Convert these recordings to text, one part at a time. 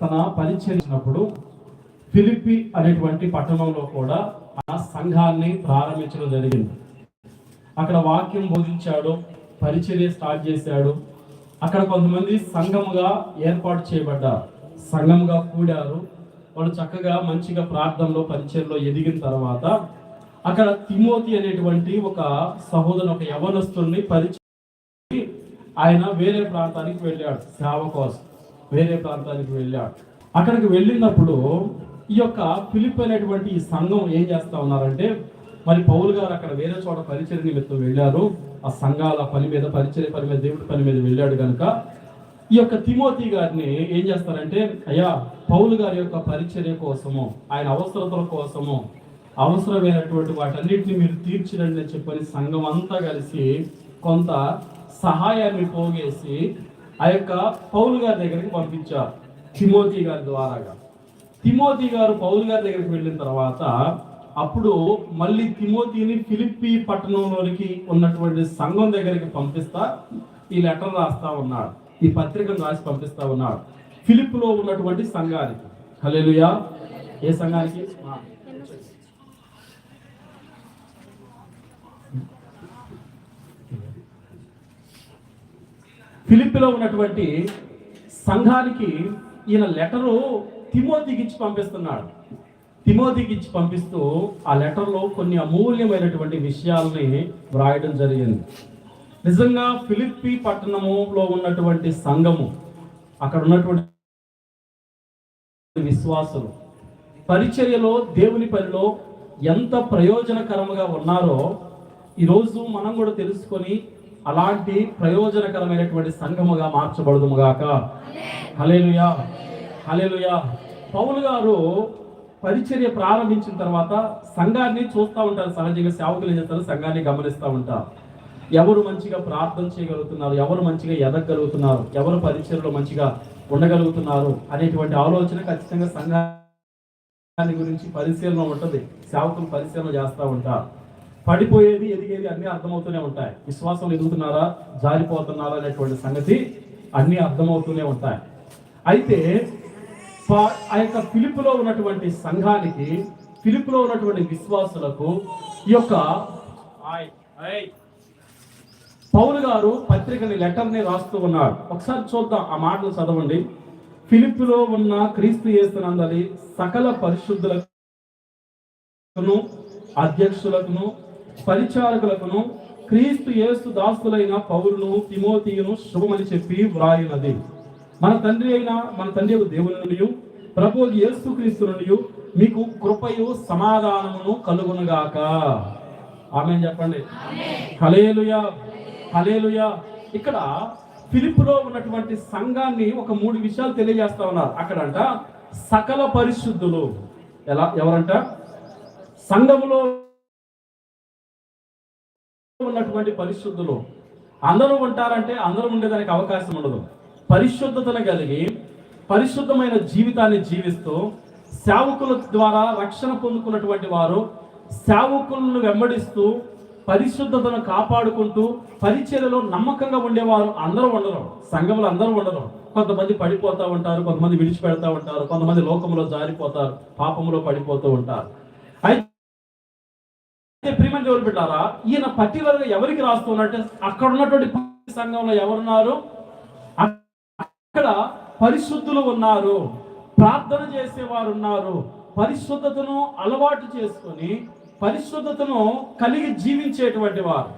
తన పరిచయించినప్పుడు ఫిలిపి అనేటువంటి పట్టణంలో కూడా ఆ సంఘాన్ని ప్రారంభించడం జరిగింది. అక్కడ వాక్యం బోధించాడు పరిచర్య స్టార్ట్ చేశాడు. అక్కడ కొంతమంది సంఘముగా ఏర్పాటు చేయబడ్డారు. సంఘముగా కూడారు. వాళ్ళు చక్కగా మంచిగా ప్రార్థనలో పరిచయలో ఎదిగిన తర్వాత అక్కడ తిమోతి అనేటువంటి ఒక సహోదరు ఒక యవనస్తుల్ని పరిచయం ఆయన వేరే ప్రాంతానికి వెళ్ళాడు సేవ కోసం. వేరే ప్రాంతానికి వెళ్ళాడు అక్కడికి వెళ్ళినప్పుడు ఈ యొక్క ఫిలిప్ అనేటువంటి ఈ సంఘం ఏం చేస్తా ఉన్నారంటే మరి పౌలు గారు అక్కడ వేరే చోట పరిచయ నిమిత్తం వెళ్ళారు. ఆ సంఘాల పని మీద పరిచయ పని మీద దేవుడి పని మీద వెళ్ళాడు కనుక ఈ యొక్క తిమోతి గారిని ఏం చేస్తారంటే అయ్యా పౌలు గారి యొక్క పరిచర్య కోసము ఆయన అవసరతల కోసము అవసరమైనటువంటి వాటన్నిటిని మీరు తీర్చిరండి అని చెప్పని సంఘం అంతా కలిసి కొంత సహాయాన్ని పోగేసి ఆ యొక్క పౌలు గారి దగ్గరికి పంపించారు. తిమోతి గారి ద్వారాగా. తిమోతి గారు పౌలు గారి దగ్గరికి వెళ్ళిన తర్వాత అప్పుడు మళ్ళీ తిమోతిని ఫిలిప్పి పట్టణంలోనికి ఉన్నటువంటి సంఘం దగ్గరికి పంపిస్తా ఈ లెటర్ రాస్తా ఉన్నాడు. ఈ పత్రికను రాసి పంపిస్తా ఉన్నాడు. ఫిలిప్లో ఉన్నటువంటి సంఘానికి. హలేలుయా ఏ సంఘానికి ఆ. ఫిలిప్పిలో ఉన్నటువంటి సంఘానికి ఈయన లెటరు తిమోతికి ఇచ్చి పంపిస్తున్నాడు. తిమోతికి ఇచ్చి పంపిస్తూ ఆ లెటర్లో కొన్ని అమూల్యమైనటువంటి విషయాల్ని వ్రాయడం జరిగింది. నిజంగా ఫిలిప్పి పట్టణములో ఉన్నటువంటి సంఘము అక్కడ ఉన్నటువంటి విశ్వాసులు పరిచర్యలో దేవుని పనిలో ఎంత ప్రయోజనకరముగా ఉన్నారో ఈరోజు మనం కూడా తెలుసుకొని అలాంటి ప్రయోజనకరమైనటువంటి సంఘముగా మార్చబడదుముగాక. హలేలుయా హలేలుయా పౌలు గారు పరిచర్య ప్రారంభించిన తర్వాత సంఘాన్ని చూస్తూ ఉంటారు. సహజంగా సేవకులు చేస్తారు? సంఘాన్ని గమనిస్తూ ఉంటారు. ఎవరు మంచిగా ప్రార్థన చేయగలుగుతున్నారు? ఎవరు మంచిగా ఎదగలుగుతున్నారు ఎవరు పరిచయలో మంచిగా ఉండగలుగుతున్నారు? అనేటువంటి ఆలోచన ఖచ్చితంగా సంఘాన్ని గురించి పరిశీలన ఉంటుంది. సేవకులు పరిశీలన చేస్తూ ఉంటారు. పడిపోయేది ఎదిగేది అన్ని అర్థమవుతూనే ఉంటాయి. విశ్వాసం ఎదుగుతున్నారా జారిపోతున్నారా అనేటువంటి సంగతి అన్ని అర్థమవుతూనే ఉంటాయి. అయితే ఆ యొక్క పిలుపులో ఉన్నటువంటి సంఘానికి పిలుపులో ఉన్నటువంటి విశ్వాసులకు ఈ యొక్క పౌలు గారు పత్రికని లెటర్ని రాస్తూ ఉన్నాడు ఒకసారి చూద్దాం ఆ మాటలు చదవండి. ఫిలిప్పులో ఉన్న క్రీస్తు యేసునందలి సకల పరిశుద్ధులకును అధ్యక్షులకును పరిచారకులకును క్రీస్తు యేసు దాసులైన పౌరును తిమోతియును శుభమని చెప్పి వ్రాయినది మన తండ్రి అయిన మన తండ్రి యొక్క దేవుని నుండి ప్రభు యేసు క్రీస్తు నుండి మీకు కృపయు సమాధానమును కలుగునుగాక. ఆమె చెప్పండి. హలేలుయా హలేలుయా ఇక్కడ ఫిలిప్పులో ఉన్నటువంటి సంఘాన్ని ఒక మూడు విషయాలు తెలియజేస్తా ఉన్నారు. అక్కడంట సకల పరిశుద్ధులు. ఎలా? ఎవరంట? సంఘములో ఉన్నటువంటి పరిశుద్ధులు. అందరూ ఉంటారంటే అందరూ ఉండేదానికి అవకాశం ఉండదు. పరిశుద్ధతను కలిగి పరిశుద్ధమైన జీవితాన్ని జీవిస్తూ సేవకుల ద్వారా రక్షణ పొందుకున్నటువంటి వారు సేవకులను వెంబడిస్తూ పరిశుద్ధతను కాపాడుకుంటూ పరిచర్యలో నమ్మకంగా ఉండేవారు అందరూ ఉండరు. సంఘంలో అందరూ ఉండరు. కొంతమంది పడిపోతూ ఉంటారు కొంతమంది విడిచిపెడతా ఉంటారు కొంతమంది లోకంలో జారిపోతారు పాపంలో పడిపోతూ ఉంటారు. అయితే అయితే ప్రియమైన దేవుడు బిడ్డారా? ఈయన పర్టికులర్గా ఎవరికి రాస్తున్నట్టు అక్కడ ఉన్నటువంటి సంఘంలో ఎవరున్నారు? అక్కడ పరిశుద్ధులు ఉన్నారు. ప్రార్థన చేసేవారు ఉన్నారు. పరిశుద్ధతను అలవాటు చేసుకొని పరిశుద్ధతను కలిగి జీవించేటువంటి వారు.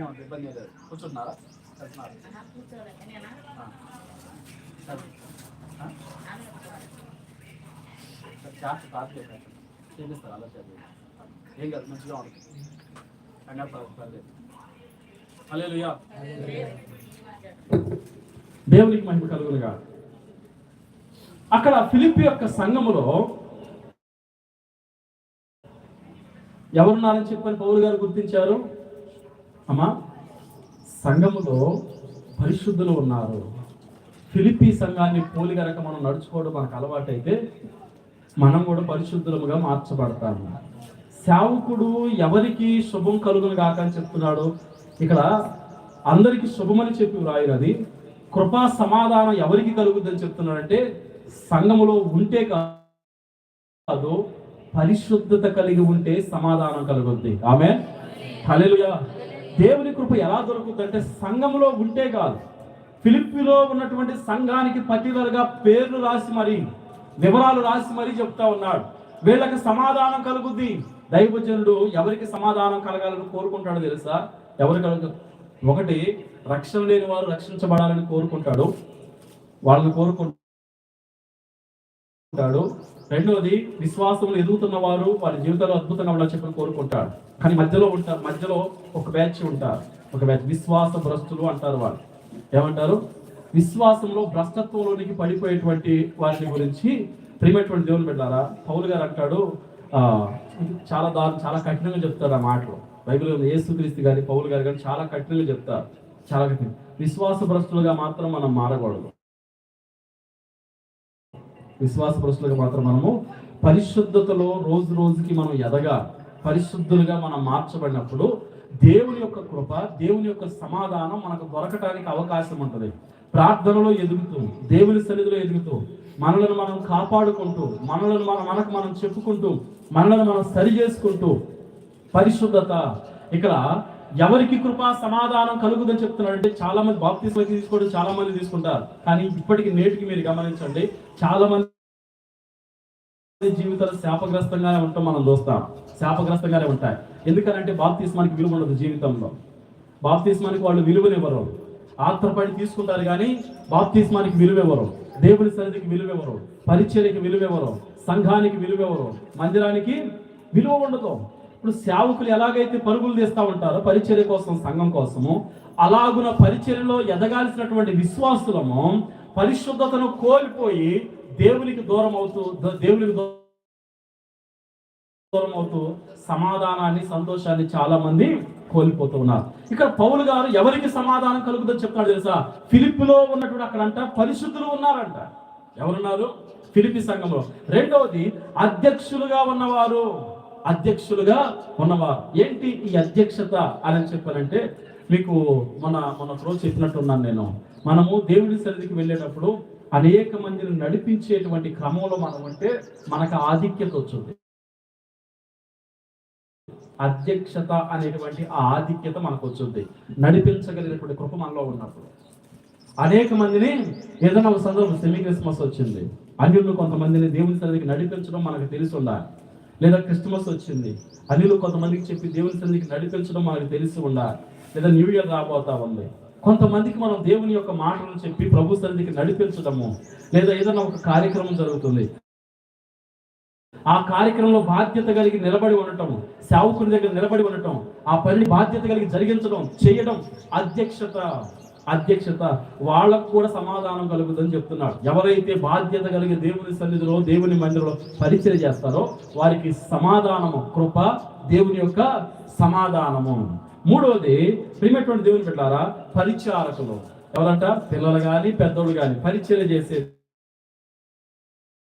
బాగానే ఇబ్బంది లేదు. కూర్చున్నారా? చేశారు. చేపిస్తారు అలా చదివి ఏం కాదు మంచిగా ఉంటుంది కంగారు పర్లేదు. హల్లెలూయా. దేవునికి మహిమ కలుగునుగా. అక్కడ ఫిలిప్ యొక్క సంఘములో ఎవరున్నారని చెప్పని పౌరు గారు గుర్తించారు? అమ్మా సంఘములో పరిశుద్ధులు ఉన్నారు. ఫిలిపీ సంఘాన్ని పోలి గనక మనం నడుచుకోవడం మనకు అలవాటైతే మనం కూడా పరిశుద్ధులుగా మార్చబడతాము. సేవకుడు ఎవరికి శుభం కలుగును కాక అని చెప్తున్నాడు. ఇక్కడ అందరికీ శుభమని చెప్పి వ్రాయినది. కృపా సమాధానం ఎవరికి కలుగుద్దని చెప్తున్నాడంటే సంఘములో ఉంటే కాదు పరిశుద్ధత కలిగి ఉంటే సమాధానం కలుగుద్ది. ఆమె హల్లెలూయా. దేవుని కృప ఎలా దొరుకుతుందంటే సంఘములో ఉంటే కాదు. ఫిలిప్పిలో ఉన్నటువంటి సంఘానికి పర్టికులర్గా పేర్లు రాసి మరి వివరాలు రాసి మరీ చెప్తా ఉన్నాడు. వీళ్ళకి సమాధానం కలుగుద్ది. దైవజనుడు ఎవరికి సమాధానం కలగాలని కోరుకుంటాడో తెలుసా? ఎవరు కలుగు? ఒకటి రక్షణ లేని వారు రక్షించబడాలని కోరుకుంటాడు. వాళ్ళని కోరుకుంటాడు. రెండవది విశ్వాసంలో ఎదుగుతున్న వారు వారి జీవితంలో అద్భుతంగా ఉండాలని చెప్పని కోరుకుంటారు. కానీ మధ్యలో ఉంటారు మధ్యలో ఒక బ్యాచ్ ఉంటారు. ఒక బ్యాచ్ విశ్వాస భ్రష్టులు అంటారు వాళ్ళు. ఏమంటారు? విశ్వాసంలో భ్రష్టత్వంలోనికి పడిపోయేటువంటి వారిని గురించి ప్రియమైనటువంటి దేవుని పెట్టారా పౌలు గారు అంటాడు చాలా దారుణం చాలా కఠినంగా చెప్తారు ఆ మాటలు. బైబిల్ యేసుక్రీస్తు గారి పౌలు గారు కానీ చాలా కఠినంగా చెప్తారు. చాలా కఠినం. విశ్వాస భ్రష్టులుగా మాత్రం మనం మారకూడదు. విశ్వాస భ్రష్టులుగా మాత్రం మనము పరిశుద్ధతలో రోజు రోజుకి మనం ఎదగా పరిశుద్ధులుగా మనం మార్చబడినప్పుడు దేవుని యొక్క కృప దేవుని యొక్క సమాధానం మనకు దొరకటానికి అవకాశం ఉంటుంది. ప్రార్థనలో ఎదుగుతూ దేవుని సన్నిధిలో ఎదుగుతూ మనలను మనం కాపాడుకుంటూ మనలను మనం మనకు మనం చెప్పుకుంటూ మనలను మనం సరి చేసుకుంటూ పరిశుద్ధత. ఇక్కడ ఎవరికి కృప సమాధానం కలుగుదని చెప్తున్నాడంటే చాలా మంది బాప్తిస్మ తీసుకోవడం చాలా మంది తీసుకుంటారు. కానీ ఇప్పటికి నేటికి మీరు గమనించండి చాలా మంది జీవితాలు శాపగ్రస్తంగానే ఉంటాం మనం చూస్తాం శాపగ్రస్తంగానే ఉంటాయి. ఎందుకంటే బాప్తిస్మానికి విలువ ఉండదు జీవితంలో. బాప్తిస్మానికి వాళ్ళు విలువనివ్వరు. ఆత్రపడి తీసుకుంటారు కానీ బాప్తిస్మానికి విలువెవరు దేవుని సన్నిధికి విలువెవరు పరిచర్యకి విలువెవరు సంఘానికి విలువెవరు మందిరానికి విలువ ఉండదు. ఇప్పుడు సేవకులు ఎలాగైతే పరుగులు తీస్తా ఉంటారో పరిచర్య కోసం సంఘం కోసము అలాగున పరిచర్యలో ఎదగాల్సినటువంటి విశ్వాసులము పరిశుద్ధతను కోల్పోయి దేవునికి దూరం అవుతూ దేవునికి దూరం అవుతూ సమాధానాన్ని సంతోషాన్ని చాలా మంది కోల్పోతూ ఉన్నారు ఇక్కడ పౌలు గారు ఎవరికి సమాధానం కలుగుతుందో చెప్తాడు తెలుసా? ఫిలిప్లో ఉన్నటువంటి అక్కడ అంట పరిశుద్ధులు ఉన్నారంట. ఎవరున్నారు? ఫిలిపి సంఘంలో. రెండవది అధ్యక్షులుగా ఉన్నవారు. అధ్యక్షులుగా ఉన్నవారు. ఏంటి ఈ అధ్యక్షత అని చెప్పారంటే మీకు మన మన రోజు చెప్పినట్టున్నాను నేను. మనము దేవుడి సన్నిధికి వెళ్ళేటప్పుడు అనేక మందిని నడిపించేటువంటి క్రమంలో మనం ఉంటే మనకు ఆధిక్యత వచ్చింది అధ్యక్షత అనేటువంటి ఆ ఆధిక్యత మనకు వచ్చింది నడిపించగలిగినటువంటి కృప మనలో ఉన్నప్పుడు. అనేక మందిని ఏదైనా ఒక సందర్భం సెమీ క్రిస్మస్ వచ్చింది. అన్యులు కొంతమందిని దేవుని సన్నిధికి నడిపించడం మనకు తెలిసి ఉండాలి. లేదా క్రిస్మస్ వచ్చింది. అనిలు కొంతమందికి చెప్పి దేవుని సన్నిధికి నడిపించడం మనకు తెలిసి ఉండాలి లేదా న్యూ ఇయర్ రాబోతా ఉంది. కొంతమందికి మనం దేవుని యొక్క మాటలను చెప్పి ప్రభు సన్నిధికి నడిపించడము లేదా ఏదైనా ఒక కార్యక్రమం జరుగుతుంది. ఆ కార్యక్రమంలో బాధ్యత కలిగి నిలబడి ఉండటం సేవకుని దగ్గర నిలబడి ఉండటం ఆ పనిని బాధ్యత కలిగి జరిగించడం చేయడం అధ్యక్షత. అధ్యక్షత వాళ్ళకు కూడా సమాధానం కలుగుతుందని చెప్తున్నాడు. ఎవరైతే బాధ్యత కలిగి దేవుని సన్నిధిలో దేవుని మందిరంలో పరిచయం చేస్తారో వారికి సమాధానము కృప దేవుని యొక్క సమాధానము. మూడవది ప్రియమైనటువంటి దేవుని పెట్టారా పరిచారకులు. ఎవరంట? పిల్లలు కానీ పెద్దోళ్ళు కానీ పరిచయం చేసే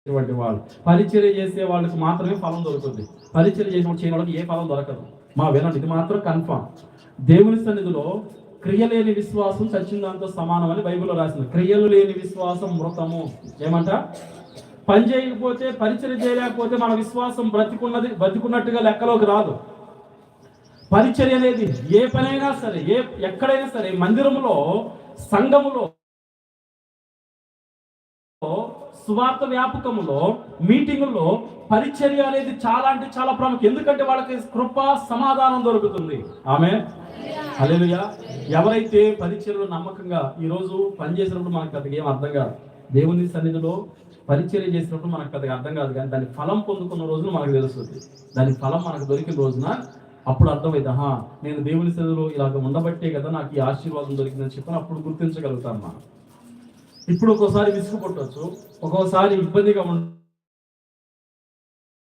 ఇటువంటి వాళ్ళు. పరిచయం చేసే వాళ్ళకి మాత్రమే ఫలం దొరుకుతుంది. పరిచయం చేసిన చేయని వాళ్ళకి ఏ ఫలం దొరకదు. మా వినండి ఇది మాత్రం కన్ఫర్మ్ దేవుని సన్నిధిలో క్రియ లేని విశ్వాసం చచ్చిన దాంతో సమానం అని బైబిల్లో రాసింది. క్రియలు లేని విశ్వాసం మృతము. ఏమంట? పని చేయకపోతే పరిచయం చేయలేకపోతే మన విశ్వాసం బ్రతికున్నది బ్రతికున్నట్టుగా లెక్కలోకి రాదు. పరిచర్య అనేది ఏ పనైనా సరే ఏ ఎక్కడైనా సరే మందిరములో సంఘములో సువార్త వ్యాపకములో మీటింగుల్లో పరిచర్య అనేది చాలా అంటే చాలా ప్రాముఖ్యం. ఎందుకంటే వాళ్ళకి కృప సమాధానం దొరుకుతుంది. ఆమె హల్లెలూయా. ఎవరైతే పరిచయలో నమ్మకంగా ఈ రోజు పనిచేసినప్పుడు మనకు పెద్దగా ఏం అర్థం కాదు. దేవుని సన్నిధిలో పరిచర్య చేసినప్పుడు మనకు పెద్దగా అర్థం కాదు కానీ దాని ఫలం పొందుకున్న రోజున మనకు తెలుస్తుంది. దాని ఫలం మనకు దొరికిన రోజున అప్పుడు అర్థమైంది. ఆహా నేను దేవుని సన్నిధిలో ఇలాగ ఉండబట్టే కదా నాకు ఈ ఆశీర్వాదం దొరికిందని చెప్పని అప్పుడు గుర్తించగలుగుతాం మనం. ఇప్పుడు ఒక్కోసారి విసుగు పుట్టవచ్చు ఒక్కోసారి ఇబ్బందిగా ఉండ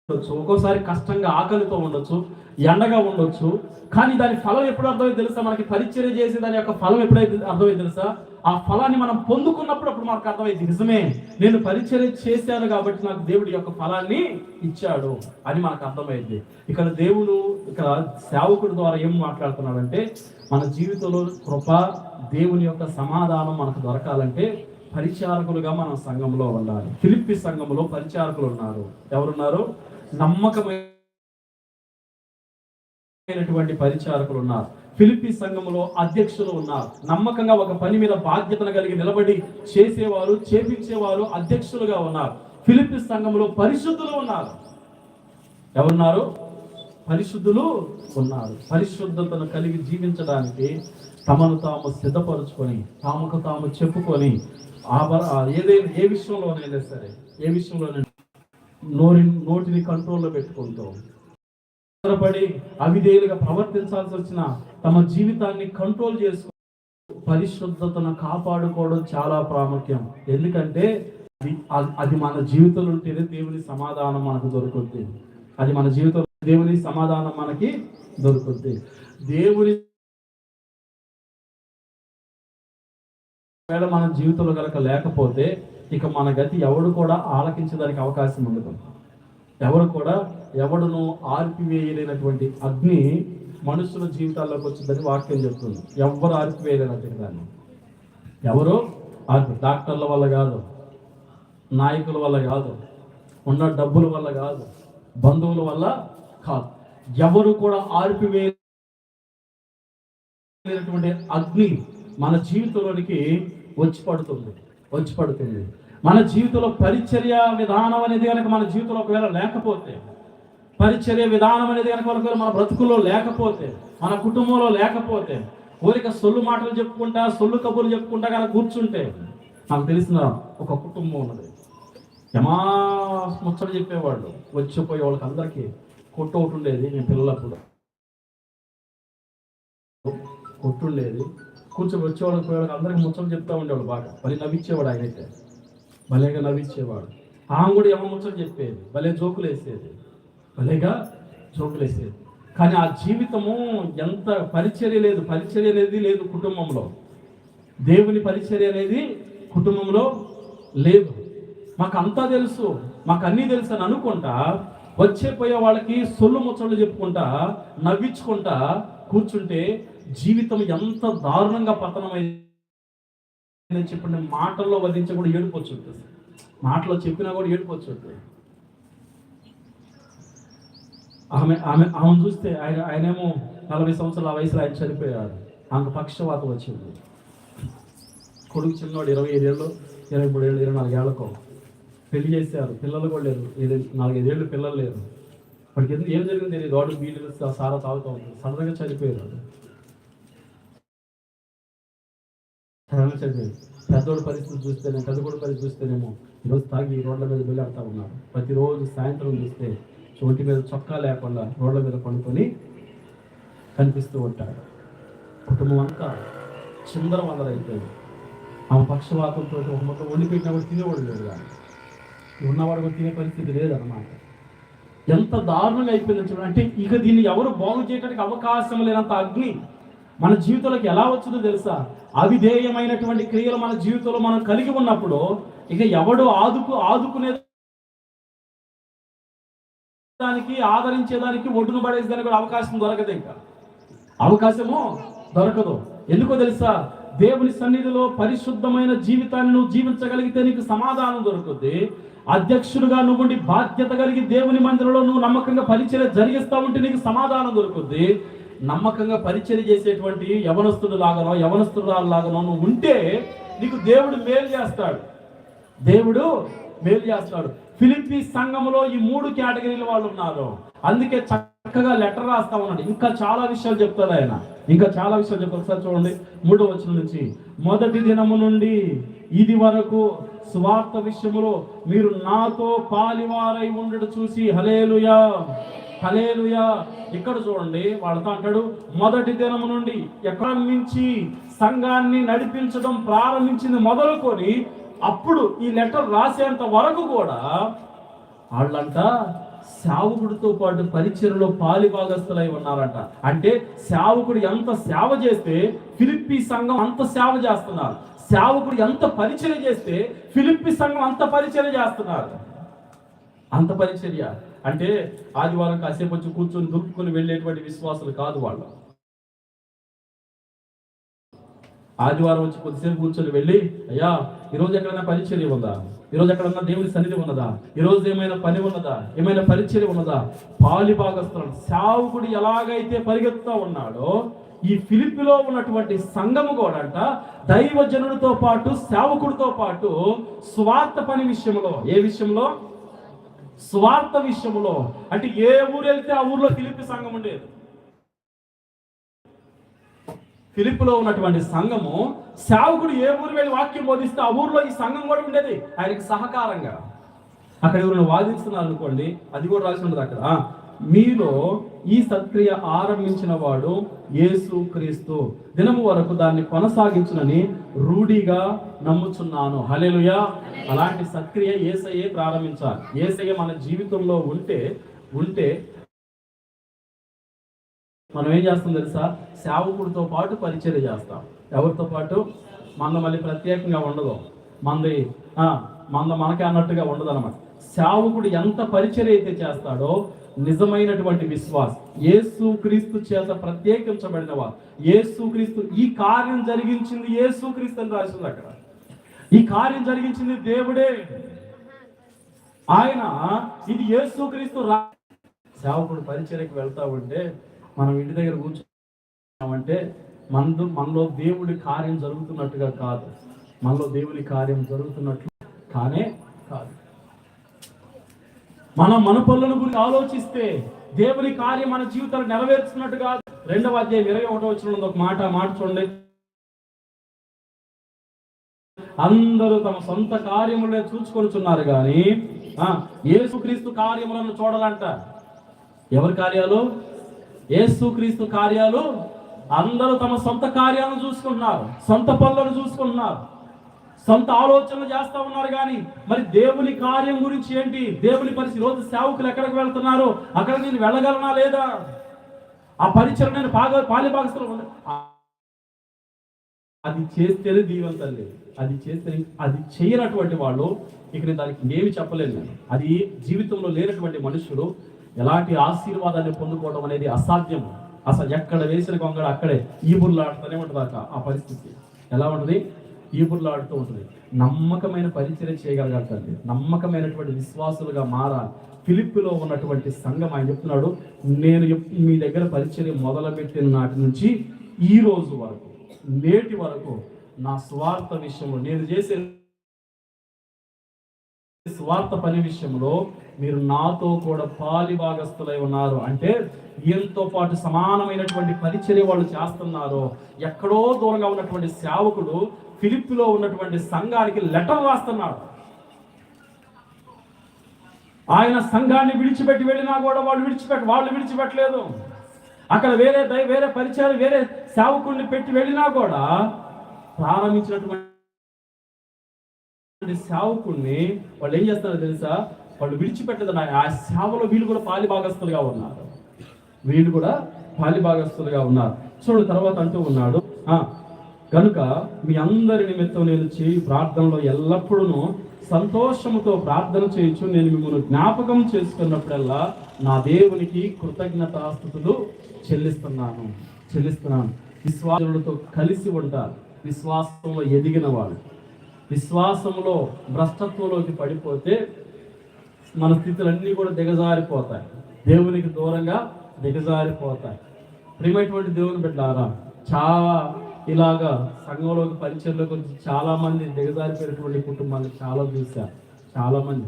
ఉండొచ్చు ఒక్కోసారి కష్టంగా ఆకలితో ఉండొచ్చు ఎండగా ఉండొచ్చు కానీ దాని ఫలం ఎప్పుడు అర్థమైంది తెలుసా? మనకి పరిచయం చేసి దాని యొక్క ఫలం ఎప్పుడైతే అర్థమైంది తెలుసా? ఆ ఫలాన్ని మనం పొందుకున్నప్పుడు అప్పుడు మనకు అర్థమైంది నిజమే నేను పరిచయం చేశాను కాబట్టి నాకు దేవుడి యొక్క ఫలాన్ని ఇచ్చాడు అని మనకు అర్థమైంది. ఇక్కడ దేవుడు ఇక్కడ సేవకుడి ద్వారా ఏం మాట్లాడుతున్నాడంటే మన జీవితంలో కృప దేవుని యొక్క సమాధానం మనకు దొరకాలంటే పరిచారకులుగా మనం సంఘంలో ఉండాలి. ఫిలిప్పి సంఘంలో పరిచారకులు ఉన్నారు. ఎవరున్నారు? నమ్మకమైనటువంటి పరిచారకులు ఉన్నారు. ఫిలిపి సంఘములో అధ్యక్షులు ఉన్నారు. నమ్మకంగా ఒక పని మీద బాధ్యతను కలిగి నిలబడి చేసేవారు చేపించేవారు అధ్యక్షులుగా ఉన్నారు. ఫిలిపి సంఘంలో పరిశుద్ధులు ఉన్నారు. ఎవరున్నారు? పరిశుద్ధులు ఉన్నారు. పరిశుద్ధతను కలిగి జీవించడానికి తమను తాము సిద్ధపరచుకొని తాముకు తాము చెప్పుకొని ఆ ఆ ఏదైనా ఏ విషయంలోనైనా సరే ఏ విషయంలోనైనా నోరి నోటిని కంట్రోల్లో పెట్టుకుంటూ ఆధారపడి అవిధేయులుగా ప్రవర్తించాల్సి వచ్చిన తమ జీవితాన్ని కంట్రోల్ చేసుకు పరిశుద్ధతను కాపాడుకోవడం చాలా ప్రాముఖ్యం. ఎందుకంటే అది అది మన జీవితంలో ఉంటేనే దేవుని సమాధానం మనకు దొరుకుతుంది అది మన జీవితంలో దేవుని సమాధానం మనకి దొరుకుతుంది దేవుని ఒకవేళ మన జీవితంలో కనుక లేకపోతే ఇక మన గతి ఎవడు కూడా ఆలకించడానికి అవకాశం ఉండదు. ఎవరు కూడా ఎవడును ఆర్పివేయలేనటువంటి అగ్ని మనుషుల జీవితాల్లోకి వచ్చిందని వాక్యం చెప్తుంది. ఎవరు ఆర్పివేయలేనటువంటి దాన్ని. ఎవరు? ఆర్పి డాక్టర్ల వల్ల కాదు నాయకుల వల్ల కాదు ఉన్న డబ్బుల వల్ల కాదు బంధువుల వల్ల కాదు. ఎవరు కూడా ఆర్పివేయలేనటువంటి అగ్ని మన జీవితంలోనికి వచ్చి పడుతుంది. వచ్చి పడుతుంది మన జీవితంలో పరిచర్య విధానం అనేది కనుక మన జీవితంలో ఒకవేళ లేకపోతే పరిచర్య విధానం అనేది కనుక ఒకవేళ మన బ్రతుకుల్లో లేకపోతే మన కుటుంబంలో లేకపోతే ఊరిక సొల్లు మాటలు చెప్పుకుంటా సొల్లు కబుర్లు చెప్పుకుంటా కనుక కూర్చుంటే నాకు తెలిసిన ఒక కుటుంబం ఉన్నది. యమా ముచ్చట చెప్పేవాళ్ళు. వచ్చిపోయే వాళ్ళకి అందరికీ కొట్టు ఒకటి ఉండేది నేను పిల్లలప్పుడు. కొట్టుండేది. కూర్చొని వచ్చేవాళ్ళకి పోయేవాళ్ళకి అందరికి ముచ్చట్లు చెప్తా ఉండేవాడు బాగా. భలే నవ్వించేవాడు ఆయన అయితే భలేగా నవ్వించేవాడు ఆమె కూడా ఏమో ముచ్చట్లు చెప్పేది? భలే జోకులు వేసేది. భలేగా జోకులు వేసేది. కానీ ఆ జీవితము ఎంత పరిచర్య లేదు పరిచర్య అనేది లేదు కుటుంబంలో. దేవుని పరిచర్య అనేది కుటుంబంలో లేదు. మాకు అంతా తెలుసు మాకు అన్నీ తెలుసు అని అనుకుంటా వచ్చే పోయే వాళ్ళకి సొల్లు ముచ్చళ్ళు చెప్పుకుంటా నవ్వించుకుంటా కూర్చుంటే జీవితం ఎంత దారుణంగా పతనమైందని చెప్పండి. మాటల్లో వధించ కూడా ఏడుపోవచ్చు మాటలో చెప్పినా కూడా ఏడుపోవచ్చు ఆమె ఆమె ఆమెను చూస్తే ఆయన ఆయనేమో నలభై సంవత్సరాల వయసులో ఆయన చనిపోయారు. ఆమెకు పక్షవాతం వచ్చింది. కొడుకు చిన్నవాడు ఇరవై ఏళ్ళు ఇరవై మూడు ఏళ్ళు ఇరవై నాలుగేళ్ళకు పెళ్ళి చేశారు. పిల్లలు కూడా లేరు. ఏడు నాలుగైదేళ్ళు పిల్లలు లేరు. వాడికి ఎందుకు ఏం జరిగింది? తెలియదు వాడు బీడీలు సారా తాగుతూ ఉంటుంది సడన్గా చనిపోయారు సడన్గా చనిపోయారు. పెద్దోడి పరిస్థితి చూస్తేనే పెద్దకోడి పరిస్థితి చూస్తేనేమో ఈరోజు తాగి రోడ్ల మీద వెళ్ళాడుతూ ఉన్నారు. ప్రతిరోజు సాయంత్రం చూస్తే ఒంటి మీద చొక్కా లేకుండా రోడ్ల మీద పండుకొని కనిపిస్తూ ఉంటాడు. కుటుంబం అంతా చిందర వందర ఆమె పక్షవాతంతో ఒక మొత్తం వండి తినేవాడు లేదు కానీ. ఉన్నవాడు కూడా తినే పరిస్థితి లేదన్నమాట. ఎంత దారుణంగా అయిపోయింది చూడండి. అంటే ఇక దీన్ని ఎవరు బాగు చేయడానికి అవకాశం లేనంత అగ్ని మన జీవితంలోకి ఎలా వచ్చిందో తెలుసా? అవిధేయమైనటువంటి క్రియలు మన జీవితంలో మనం కలిగి ఉన్నప్పుడు ఇక ఎవడు ఆదుకు ఆదుకునే దానికి ఆదరించేదానికి ఒడ్డును పడేసేదానికి కూడా అవకాశం దొరకదు ఇంకా. అవకాశము దొరకదు. ఎందుకో తెలుసా? దేవుని సన్నిధిలో పరిశుద్ధమైన జీవితాన్ని నువ్వు జీవించగలిగితే నీకు సమాధానం దొరుకుతుంది. అధ్యక్షుడిగా నువ్వు ఉండి బాధ్యత కలిగి దేవుని మందిరంలో నువ్వు నమ్మకంగా పరిచయం జరిగిస్తా ఉంటే నీకు సమాధానం దొరుకుతుంది. నమ్మకంగా పరిచయం చేసేటువంటి యవనస్తుడు లాగానో యవనస్తుడు లాగానో నువ్వు ఉంటే నీకు దేవుడు మేలు చేస్తాడు. దేవుడు మేలు చేస్తాడు. ఫిలిప్పి సంఘములో ఈ మూడు కేటగిరీల వాళ్ళు ఉన్నారు. అందుకే చక్కగా లెటర్ రాస్తా ఉన్నాడు. ఇంకా చాలా విషయాలు చెప్తాడు ఆయన. ఇంకా చాలా విషయాలు చెప్పాలి. ఒకసారి చూడండి మూడో వచ్చిన నుంచి. మొదటి దినము నుండి ఇది వరకు స్వార్థ విషయంలో మీరు నాతో పాలివారై ఉండడు చూసి హలేలుయా హలేలుయా ఇక్కడ చూడండి వాళ్ళతో అంటాడు మొదటి దినము నుండి ఎక్కడ నుంచి సంఘాన్ని నడిపించడం ప్రారంభించింది మొదలుకొని అప్పుడు ఈ లెటర్ రాసేంత వరకు కూడా వాళ్ళంట సేవకుడితో పాటు పరిచయలో పాలి భాగస్థులై ఉన్నారంట. అంటే సేవకుడు ఎంత సేవ చేస్తే ఫిలిప్పి సంఘం అంత సేవ చేస్తున్నారు. సేవకుడు ఎంత పరిచయం చేస్తే ఫిలిప్పి సంఘం అంత పరిచయం చేస్తున్నారు. అంత పరిచర్య. అంటే ఆదివారం కాసేపు వచ్చి కూర్చొని దుక్కుని వెళ్ళేటువంటి విశ్వాసులు కాదు వాళ్ళు. ఆదివారం వచ్చి కొద్దిసేపు కూర్చొని వెళ్ళి అయ్యా ఈరోజు ఎక్కడైనా పరిచర్య ఉందా? ఈరోజు ఎక్కడన్నా దేవుని సన్నిధి ఉన్నదా? ఈరోజు ఏమైనా పని ఉన్నదా? ఏమైనా పరిచర్య ఉన్నదా? పాలి భాగస్థలం సేవకుడు ఎలాగైతే పరిగెత్తుతా ఉన్నాడో ఈ ఫిలిపిలో ఉన్నటువంటి సంఘము కూడా అంట దైవజనుడితో పాటు సేవకుడితో పాటు స్వార్థ పని విషయంలో ఏ విషయంలో? స్వార్థ విషయంలో. అంటే ఏ ఊరు వెళ్తే ఆ ఊర్లో ఫిలిపి సంఘం ఉండేది? ఫిలిప్లో ఉన్నటువంటి సంఘము సేవకుడు ఏ ఊరు వెళ్ళి వాక్యం బోధిస్తే ఆ ఊర్లో ఈ సంఘం కూడా ఉండేది? ఆయనకి సహకారంగా. అక్కడ ఎవరైనా వాదిస్తున్నారు అనుకోండి అది కూడా రాసి ఉండదు అక్కడ. మీలో ఈ సత్క్రియ ఆరంభించిన వాడు యేసు క్రీస్తు. దినము వరకు దాన్ని కొనసాగించునని రూఢిగా నమ్ముచున్నాను. హల్లెలూయా. అలాంటి సత్క్రియ ఏసయ్యే ప్రారంభించాలి. ఏసయ్య మన జీవితంలో ఉంటే ఉంటే మనం ఏం చేస్తాం తెలుసా? సేవకుడితో పాటు పరిచయం చేస్తాం. ఎవరితో పాటు? మంద మళ్ళీ ప్రత్యేకంగా ఉండదు. మంది ఆ, మంద మనకే అన్నట్టుగా ఉండదు అనమాట సేవకుడు ఎంత పరిచయం అయితే చేస్తాడో నిజమైనటువంటి విశ్వాసం. యేసు క్రీస్తు చేత ప్రత్యేకించబడిన వారు యేసు క్రీస్తు ఈ కార్యం జరిగించింది యేసు క్రీస్తు అని రాసింది అక్కడ. ఈ కార్యం జరిగించింది దేవుడే. ఆయన ఇది యేసు క్రీస్తు రా సేవకుడు పరిచర్యకి వెళ్తా ఉంటే మనం ఇంటి దగ్గర కూర్చున్నామంటే మనదు మనలో దేవుడి కార్యం జరుగుతున్నట్టుగా కాదు. మనలో దేవుని కార్యం జరుగుతున్నట్లు కానే కాదు. మనం మన పనుల గురించి ఆలోచిస్తే దేవుని కార్యం మన జీవితాలు నెరవేర్చున్నట్టు కాదు. రెండవ అధ్యాయం ఇరవై ఒకటో వచ్చిన ఒక మాట మాట చూడండి. అందరూ తమ సొంత కార్యములే చూసుకొనిచున్నారు కానీ ఆ, యేసుక్రీస్తు కార్యములను చూడాలంట. ఎవరి కార్యాలు? ఏసుక్రీస్తు కార్యాలు అందరూ తమ సొంత కార్యాలను చూసుకుంటున్నారు సొంత పనులను చూసుకుంటున్నారు. సొంత ఆలోచనలు చేస్తా ఉన్నారు కానీ మరి దేవుని కార్యం గురించి ఏంటి? దేవుని పరిస్థితి రోజు సేవకులు ఎక్కడికి వెళ్తున్నారు? అక్కడ నేను వెళ్ళగలనా లేదా? ఆ పరిచయం నేను పాగా పాలిభాగస్తులు అది చేస్తేనే దీవెన తల్లి. అది చేస్తే అది చేయనటువంటి వాళ్ళు ఇక నేను దానికి ఏమి చెప్పలేను. అది జీవితంలో లేనటువంటి మనుషులు ఎలాంటి ఆశీర్వాదాన్ని పొందుకోవడం అనేది అసాధ్యం. అసలు ఎక్కడ వేసిన కొంగడ అక్కడే. ఈబుర్లాడుతూనే ఉంటుంది అక్క ఆ పరిస్థితి. ఎలా ఉంటుంది? ఈబుర్లాడుతూ ఉంటుంది. నమ్మకమైన పరిచయం చేయగలగాలి తల్లి. నమ్మకమైనటువంటి విశ్వాసులుగా మారాలి. ఫిలిప్పులో ఉన్నటువంటి సంఘం ఆయన చెప్తున్నాడు నేను మీ దగ్గర పరిచయం మొదలుపెట్టిన నాటి నుంచి ఈ రోజు వరకు నేటి వరకు నా స్వార్థ విషయంలో నేను చేసే స్వార్థ పని విషయంలో మీరు నాతో కూడా పాలి భాగస్థులై ఉన్నారు. అంటే ఈయనతో పాటు సమానమైనటువంటి పరిచర్య వాళ్ళు చేస్తున్నారు ఎక్కడో దూరంగా ఉన్నటువంటి సేవకుడు ఫిలిప్లో ఉన్నటువంటి సంఘానికి లెటర్ రాస్తున్నాడు. ఆయన సంఘాన్ని విడిచిపెట్టి వెళ్ళినా కూడా వాళ్ళు విడిచిపెట్టి వాళ్ళు విడిచిపెట్టలేదు. అక్కడ వేరే వేరే పరిచయాలు వేరే సేవకుల్ని పెట్టి వెళ్ళినా కూడా ప్రారంభించినటువంటి సేవకుడిని వాళ్ళు ఏం చేస్తారో తెలుసా? వాళ్ళు విడిచిపెట్టదు ఆ సేవలో వీళ్ళు కూడా పాలి భాగస్తులుగా ఉన్నారు. వీళ్ళు కూడా పాలి భాగస్తులుగా ఉన్నారు. చూడు తర్వాత అంటూ ఉన్నాడు. ఆ కనుక మీ అందరి నిమిత్తం నేను చేయి ప్రార్థనలో ఎల్లప్పుడూ సంతోషముతో ప్రార్థన చేయొచ్చు నేను మిమ్మల్ని జ్ఞాపకం చేసుకున్నప్పుడల్లా నా దేవునికి కృతజ్ఞతాస్థుతులు చెల్లిస్తున్నాను. చెల్లిస్తున్నాను. విశ్వాసులతో కలిసి ఉంటారు విశ్వాసంలో ఎదిగిన వాళ్ళు. విశ్వాసంలో భ్రష్టత్వంలోకి పడిపోతే మన స్థితులన్నీ కూడా దిగజారిపోతాయి. దేవునికి దూరంగా దిగజారిపోతాయి. ప్రియమైనటువంటి దేవుని బిడ్డారా చాలా ఇలాగా సంఘంలోకి పరిచయంలోకి వచ్చి చాలామంది దిగజారిపోయినటువంటి కుటుంబాలు చాలా చూశారు. చాలామంది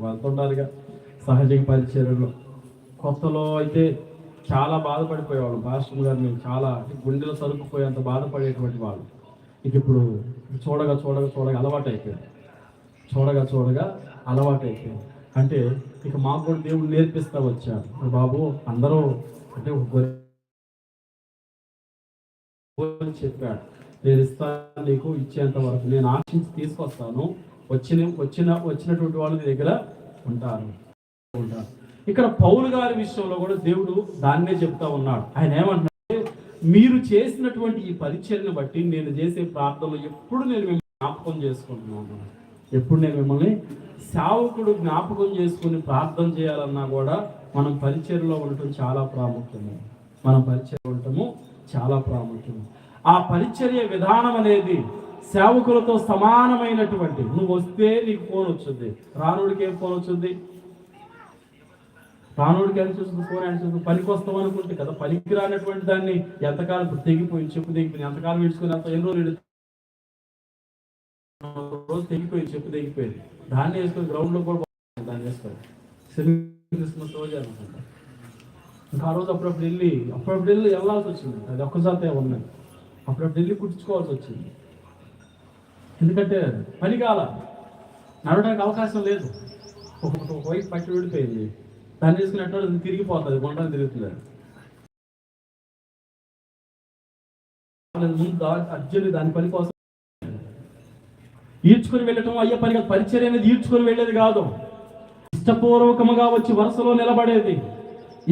వాళ్ళతో వెళ్తుంటారుగా సహజ పరిచర్యలో కొత్తలో అయితే చాలా బాధపడిపోయేవాళ్ళు. భాషలు గారు మేము చాలా గుండెలు సరుకుపోయేంత బాధపడేటువంటి వాళ్ళు. ఇక ఇప్పుడు చూడగా చూడగా చూడగా అలవాటు అయిపోయింది చూడగా చూడగా అలవాటు అయిపోయింది అంటే ఇక మాకు కూడా దేవుడు నేర్పిస్తా వచ్చాడు. బాబు అందరూ అంటే ఒక గొర్రె అని చెప్పాడు. నేను ఇస్తాను నీకు ఇచ్చేంత వరకు. నేను ఆశించి తీసుకొస్తాను. వచ్చిన వచ్చిన వచ్చినటువంటి వాళ్ళ దగ్గర ఉంటారు. ఇక్కడ పౌలు గారి విషయంలో కూడా దేవుడు దాన్నే చెప్తా ఉన్నాడు. ఆయన ఏమంటున్నాడు? మీరు చేసినటువంటి ఈ పరిచయను బట్టి నేను చేసే ప్రార్థనలు ఎప్పుడు నేను మిమ్మల్ని జ్ఞాపకం చేసుకుంటున్నాను. ఎప్పుడు నేను మిమ్మల్ని సేవకుడు జ్ఞాపకం చేసుకుని ప్రార్థన చేయాలన్నా కూడా మనం పరిచయలో ఉండటం చాలా ప్రాముఖ్యము. మనం పరిచయం ఉండటము చాలా ప్రాముఖ్యము. ఆ పరిచర్య విధానం అనేది సేవకులతో సమానమైనటువంటి నువ్వు వస్తే నీకు ఫోన్ వచ్చింది రానుడికి ఏం ఫోన్ వచ్చింది? రానుడికి ఎంత చూస్తుంది? ఫోన్ ఎంత చూస్తుంది? పనికి వస్తాం అనుకుంటే కదా పనికి రానటువంటి దాన్ని ఎంతకాలం తెగిపోయి తెగిపోయింది? చెప్పు తెగిపోయింది. ఎంతకాలం ఇడుచుకుని అంత ఎన్ని రోజులు రోజు తెగిపోయింది? చెప్పు తెగిపోయింది. దాన్ని వేసుకొని గ్రౌండ్లో కూడా దాన్ని వేసుకొని. క్రిస్మస్ రోజు అనుకుంటా. ఇంకా ఆ రోజు అప్పుడప్పుడు వెళ్ళి అప్పుడప్పుడు వెళ్ళి వెళ్ళాల్సి వచ్చింది. అది ఒక్కసారి ఉన్నాయి అప్పుడప్పుడు వెళ్ళి కుట్టించుకోవాల్సి వచ్చింది. ఎందుకంటే పని కాల నడవడానికి అవకాశం లేదు. ఒక ఒక వైపు పట్టి విడిపోయింది. దాన్ని తీసుకున్నట్టు తిరిగిపోతుంది గుండ్రం తిరుగుతుంది అర్జునుడు దాని పని కోసం ఈడ్చుకొని వెళ్ళటం అయ్యే పని కాదు పరిచయం అనేది ఈడ్చుకొని వెళ్ళేది కాదు. ఇష్టపూర్వకముగా వచ్చి వరుసలో నిలబడేది.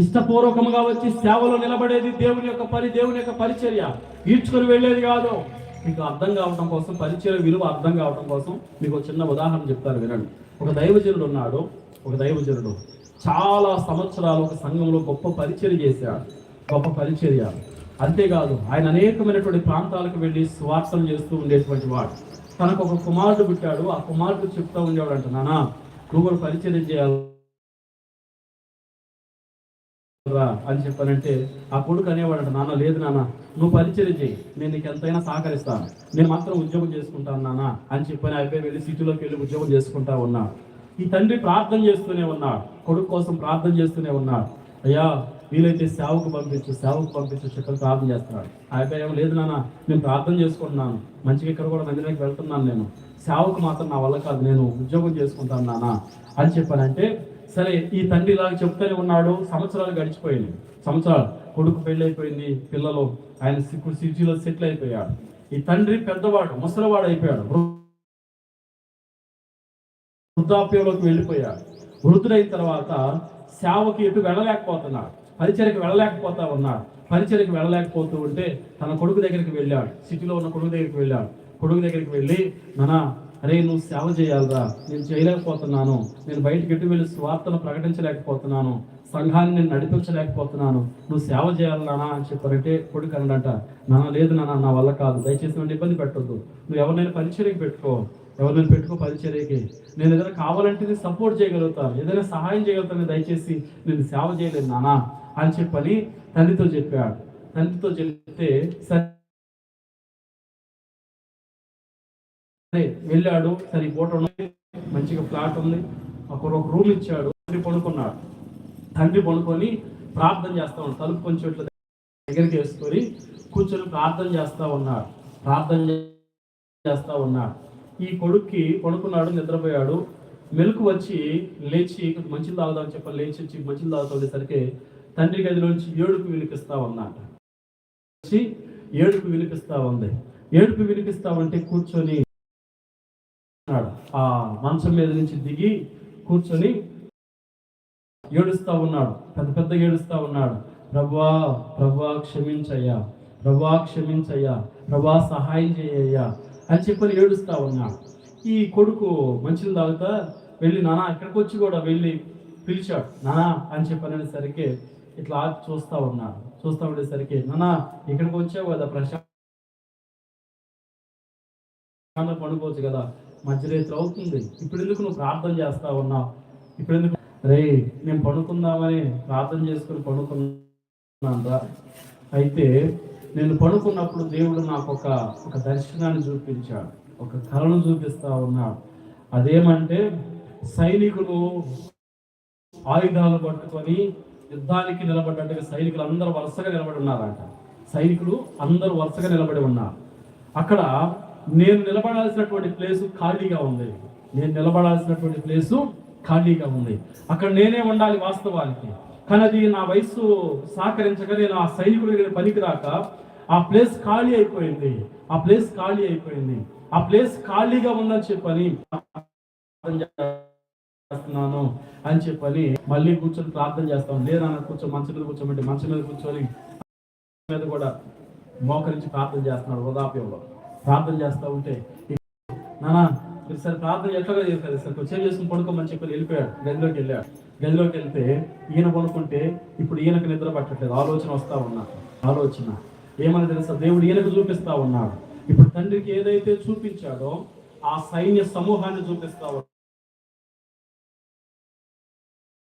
ఇష్టపూర్వకముగా వచ్చి సేవలో నిలబడేది దేవుని యొక్క పని దేవుని యొక్క పరిచర్య. ఈడ్చుకొని వెళ్ళేది కాదు. మీకు అర్థం కావడం కోసం పరిచయ విలువ అర్థం కావడం కోసం మీకు చిన్న ఉదాహరణ చెప్తాను వినండి. ఒక దైవజనుడు ఉన్నాడు ఒక దైవజనుడు. చాలా సంవత్సరాలు ఒక సంఘంలో గొప్ప పరిచయం చేశాడు. గొప్ప పరిచర్య. అంతేకాదు ఆయన అనేకమైనటువంటి ప్రాంతాలకు వెళ్ళి స్వార్థం చేస్తూ ఉండేటువంటి వాడు. తనకు ఒక కుమారుడు పుట్టాడు. ఆ కుమారుడు చెప్తా ఉండేవాడు అంట నానా నువ్వు పరిచయం చేయాలి అని చెప్పానంటే ఆ కొడుకు అనేవాడు నాన్న లేదు నాన్న నువ్వు పరిచయం చేయి. నేను నీకు ఎంతైనా సహకరిస్తాను. నేను మాత్రం ఉద్యోగం చేసుకుంటాను నాన్న అని చెప్పని అయిపోయి వెళ్ళి సిటీలోకి వెళ్ళి ఉద్యోగం చేసుకుంటా ఉన్నా ఈ తండ్రి ప్రార్థన చేస్తూనే ఉన్నాడు. కొడుకు కోసం ప్రార్థన చేస్తూనే ఉన్నాడు. అయ్యా వీలైతే సేవకు పంపించు సేవకు పంపించు చెప్పని ప్రార్థన చేస్తున్నాడు. ఆ అబ్బాయి ఏమో లేదు నాన్న నేను ప్రార్థన చేసుకుంటున్నాను. మంచిగా ఇక్కడ కూడా మందిరానికి వెళ్తున్నాను నేను. సేవకు మాత్రం నా వల్ల కాదు నేను ఉద్యోగం చేసుకుంటాను నాన్న అని చెప్పానంటే సరే ఈ తండ్రి ఇలాగ చెప్తూనే ఉన్నాడు. సంవత్సరాలు గడిచిపోయింది సంవత్సరాలు. కొడుకు పెళ్ళైపోయింది అయిపోయింది పిల్లలు. ఆయన ఇప్పుడు సిటీలో సెటిల్ అయిపోయాడు. ఈ తండ్రి పెద్దవాడు ముసలివాడు అయిపోయాడు. వృద్ధాప్యంలోకి వెళ్ళిపోయాడు వృద్ధుడైన తర్వాత సేవకి ఎటు వెళ్ళలేకపోతున్నాడు. పరిచయకు వెళ్ళలేకపోతా ఉన్నాడు. పరిచయకు వెళ్ళలేకపోతూ ఉంటే తన కొడుకు దగ్గరికి వెళ్ళాడు. సిటీలో ఉన్న కొడుకు దగ్గరికి వెళ్ళాడు. కొడుకు దగ్గరికి వెళ్ళి మన అరే నువ్వు సేవ చేయాలరా. నేను చేయలేకపోతున్నాను. నేను బయటకి ఎటు వెళ్ళి స్వార్థను ప్రకటించలేకపోతున్నాను. సంఘాన్ని నేను నడిపించలేకపోతున్నాను. నువ్వు సేవ చేయాలి నానా అని చెప్పారంటే కొడుకు అన్నాడంట. నాన్న లేదు నాన్న నా వల్ల కాదు. దయచేసి నన్ను ఇబ్బంది పెట్టొద్దు. నువ్వు ఎవరినైనా పరిచర్యకి పెట్టుకో. ఎవరైనా పెట్టుకో పరిచర్యకి. నేను ఏదైనా కావాలంటే నేను సపోర్ట్ చేయగలుగుతాను. ఏదైనా సహాయం చేయగలుగుతాను దయచేసి నేను సేవ చేయలేదు నానా అని చెప్పని తండ్రితో చెప్పాడు. తండ్రితో చెప్తే సరే వెళ్ళాడు. సరే ఈ పూట ఉంది. మంచిగా ఫ్లాట్ ఉంది. ఒక రూమ్ ఇచ్చాడు. తండ్రి పడుకున్నాడు. తండ్రి పడుకొని ప్రార్థన చేస్తా ఉన్నాడు. తలుపు కొంచెం ఇట్లా దగ్గరికి వేసుకొని కూర్చొని ప్రార్థన చేస్తా ఉన్నాడు. ప్రార్థన చేస్తా ఉన్నాడు. ఈ కొడుక్కి పడుకున్నాడు నిద్రపోయాడు. మెలకు వచ్చి లేచి కొంచెం మంచిలు తాగుదామని చెప్పి లేచి వచ్చి మంచిలు తాగుతుండేసరికి తండ్రి గదిలోంచి ఏడుపు వినిపిస్తా ఉన్నాట వచ్చి ఏడుపు వినిపిస్తా ఉంది. ఏడుపు వినిపిస్తా ఉంటే కూర్చొని ఆ మంచం మీద నుంచి దిగి కూర్చొని ఏడుస్తా ఉన్నాడు. పెద్ద పెద్ద ఏడుస్తా ఉన్నాడు. ప్రభా ప్రభా క్షమించయ్యా. ప్రభా క్షమించయ్యా. ప్రభా సహాయం చేయ్యా అని చెప్పని ఏడుస్తా ఉన్నా. ఈ కొడుకు మంచిలు తాగుతా వెళ్ళి నానా ఇక్కడికి వచ్చి కూడా వెళ్ళి పిలిచాడు. నానా అని చెప్పనేసరికి ఇట్లా ఆగి చూస్తా ఉన్నాడు. చూస్తా ఉండేసరికి నానా ఇక్కడికి వచ్చావు కదా ప్రశాంత పడుకోవచ్చు కదా మధ్యరేత్రి అవుతుంది. ఇప్పుడు ఎందుకు నువ్వు ప్రార్థన చేస్తా ఉన్నావు? ఇప్పుడు ఎందుకు రే నేను పడుకుందామని ప్రార్థన చేసుకుని పడుకున్నాను రా. అయితే నేను పడుకున్నప్పుడు దేవుడు నాకు ఒక ఒక దర్శనాన్ని చూపించాడు ఒక కళను చూపిస్తా ఉన్నాడు. అదేమంటే సైనికులు ఆయుధాలు పట్టుకొని యుద్ధానికి నిలబడ్డట్టుగా సైనికులు అందరూ వరుసగా నిలబడి ఉన్నారంట. సైనికులు అందరూ వరుసగా నిలబడి ఉన్నారు. అక్కడ నేను నిలబడాల్సినటువంటి ప్లేసు ఖాళీగా ఉంది. నేను నిలబడాల్సినటువంటి ప్లేసు ఖాళీగా ఉంది. అక్కడ నేనే ఉండాలి వాస్తవానికి. కానీ అది నా వయసు సహకరించక నేను ఆ సైనికుడి దగ్గర పనికిరాక ఆ ప్లేస్ ఖాళీ అయిపోయింది. ఆ ప్లేస్ ఖాళీ అయిపోయింది. ఆ ప్లేస్ ఖాళీగా ఉందని చెప్పని చేస్తున్నాను అని చెప్పని మళ్ళీ కూర్చొని ప్రార్థన చేస్తాం లేదా కూర్చో మంచి మీద కూర్చోమంటే మంచి మీద కూర్చొని మీద కూడా మోకరించి ప్రార్థన చేస్తున్నాడు వృధాప్యంలో. ప్రార్థన చేస్తూ ఉంటే నానా మీరు సరే ప్రార్థన ఎట్లాగా చేస్తారు సార్ కొంచెం చేసుకుని పడుకోమని చెప్పి వెళ్ళిపోయాడు. గదిలోకి వెళ్ళాడు. గదిలోకి వెళ్తే ఈయన పడుకుంటే ఇప్పుడు ఈయనకు నిద్ర పట్టట్లేదు. ఆలోచన వస్తా ఉన్నారు ఆలోచన. ఏమని తెలుసా? దేవుడు ఈయనకు చూపిస్తా ఉన్నాడు. ఇప్పుడు తండ్రికి ఏదైతే చూపించాడో ఆ సైన్య సమూహాన్ని చూపిస్తా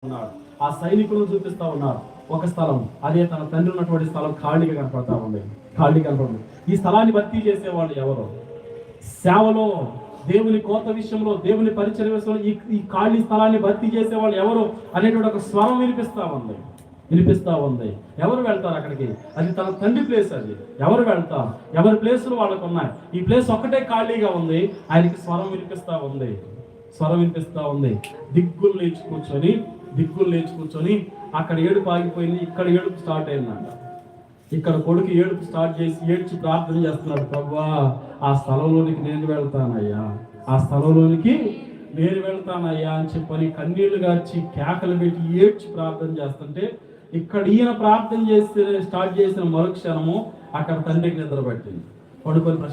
ఉన్నాడు. ఆ సైనికులను చూపిస్తా ఉన్నారు ఒక స్థలం. అదే తన తండ్రి ఉన్నటువంటి స్థలం ఖాళీగా కనపడతా ఉంది. ఖాళీ కనపడుతుంది ఈ స్థలాన్ని భర్తీ చేసేవాళ్ళు ఎవరు? సేవలో దేవుని కోత విషయంలో దేవుని పరిచయ విషయంలో ఈ ఈ ఖాళీ స్థలాన్ని భర్తీ చేసే వాళ్ళు ఎవరు అనేటువంటి ఒక స్వరం వినిపిస్తా ఉంది. వినిపిస్తా ఉంది. ఎవరు వెళ్తారు అక్కడికి? అది తన తండ్రి ప్లేస్ అది. ఎవరు వెళ్తారు? ఎవరి ప్లేసులు వాళ్ళకు ఉన్నాయి. ఈ ప్లేస్ ఒక్కటే ఖాళీగా ఉంది. ఆయనకి స్వరం వినిపిస్తా ఉంది. స్వరం వినిపిస్తా ఉంది. దిగ్గులు లేచి కూర్చొని దిగ్గులు లేచి కూర్చొని అక్కడ ఏడుపు ఆగిపోయింది ఇక్కడ ఏడుపు స్టార్ట్ అయిందంట. ఇక్కడ కొడుకు ఏడుపు స్టార్ట్ చేసి ఏడ్చి ప్రార్థన చేస్తున్నాడు ప్రభా ఆ స్థలంలోనికి నేను వెళ్తానయ్యా. ఆ స్థలంలోనికి నేను వెళ్తానయ్యా అని చెప్పని కన్నీళ్ళు గార్చి కేకలు పెట్టి ఏడ్చి ప్రార్థన చేస్తుంటే ఇక్కడ ఈయన ప్రార్థన చేస్తే స్టార్ట్ చేసిన మరుక్షణము అక్కడ తండ్రికి నిద్ర పట్టింది పడుకొని